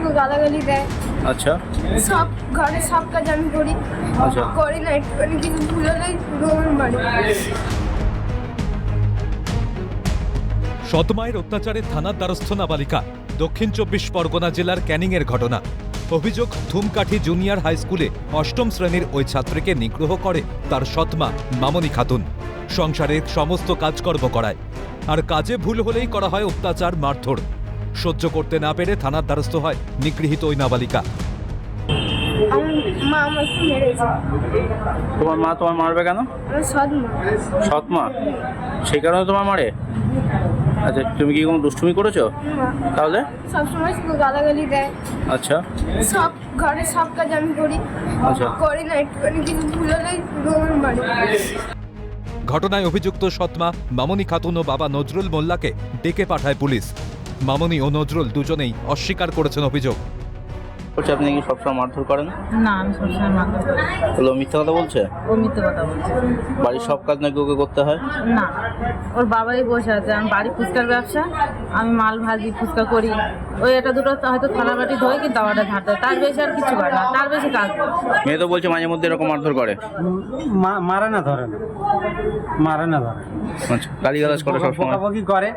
শুধু গালাগালি দেয়। আচ্ছা। সব ঘরে সব কাজ আমি করি। আচ্ছা। করি না একটুখানি কিছু ভুল হলেই পুরো আমার বাড়ি সতমায়ের অত্যাচারে থানার দ্বারস্থ নাবালিকা দক্ষিণ চব্বিশ পরগনা জেলার ক্যানিংয়ের ঘটনা। অভিযোগ ধুমকাঠি জুনিয়র হাই স্কুলে অষ্টম শ্রেণির ওই ছাত্রীকে নিগ্রহ করে তার সৎমা মামনি খাতুন। সংসারের সমস্ত কাজকর্ম করায়। আর কাজে ভুল হলেই করা হয় অত্যাচার মারধর। সহ্য করতে না পেরে থানার দ্বারস্থ হয় নিগৃহীত ওই নাবালিকা। তোমার মা তোমার মারবে কেন? সৎ মা। সেই কারণে তোমার মারে? আচ্ছা তুমি কি কোনো দুষ্টুমি করেছ? তাহলে? সবসময় শুধু গালাগালি দেয়। আচ্ছা। সব ঘরে সব কাজ আমি করি। আচ্ছা। করি না একটুখানি কিছু ভুল পুরো বাড়ি ঘটনায় অভিযুক্ত সৎমা মামনি খাতুন ও বাবা নজরুল মোল্লাকে ডেকে পাঠায় পুলিশ। মামনি ও নজরুল দুজনেই অস্বীকার করেছেন অভিযোগ। বলছে আপনি কি সবসময় মারধর করেন? না আমি সবসময় মারধর করি। তাহলে ও মিথ্যা কথা বলছে? ও মিথ্যে কথা বলছে। বাড়ির সব কাজ নাকি ওকে করতে হয়? না ওর বাবাই বসে আছে। আমি বাড়ি ফুচকার ব্যবসা আমি মাল ভাজি ফুচকা করি। ওই এটা দুটো হয়তো থালা বাটি ধোয় কি দাওয়াটা ঝাড়তে হয়। তার বেশি আর কিছু করে না তার বেশি কাজ। মেয়ে তো বলছে মাঝে মধ্যে এরকম মারধর করে। মারে না ধরে না। মারে না ধরে। আচ্ছা গালি গালাজ করে সবসময়। করে।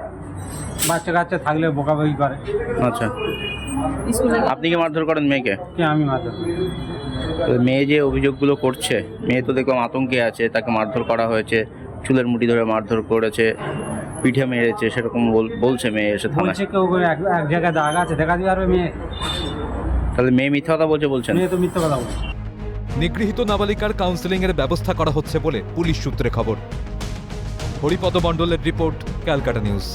বাচ্চা কাচ্চা থাকলে বোকাবকি করে। আচ্ছা। আপনি কি মারধর করেন মেয়েকে? কি আমি তো মেয়ে যে অভিযোগগুলো করছে মেয়ে তো দেখলাম আতঙ্কে আছে তাকে মারধর করা হয়েছে চুলের মুঠি ধরে মারধর করেছে পিঠে মেরেছে সেরকম বল- বলছে মেয়ে এসে থানায়। বলছে কেউ এক এক জায়গায় দাগ আছে দেখা দিবে আর মেয়ে। তাহলে মেয়ে মিথ্যা কথা বলছে বলছেন? মেয়ে তো মিথ্যে কথা বলছে। নিগৃহীত নাবালিকার কাউন্সেলিংয়ের ব্যবস্থা করা হচ্ছে বলে পুলিশ সূত্রে খবর। হরিপদ মণ্ডলের রিপোর্ট ক্যালকাটা নিউজ।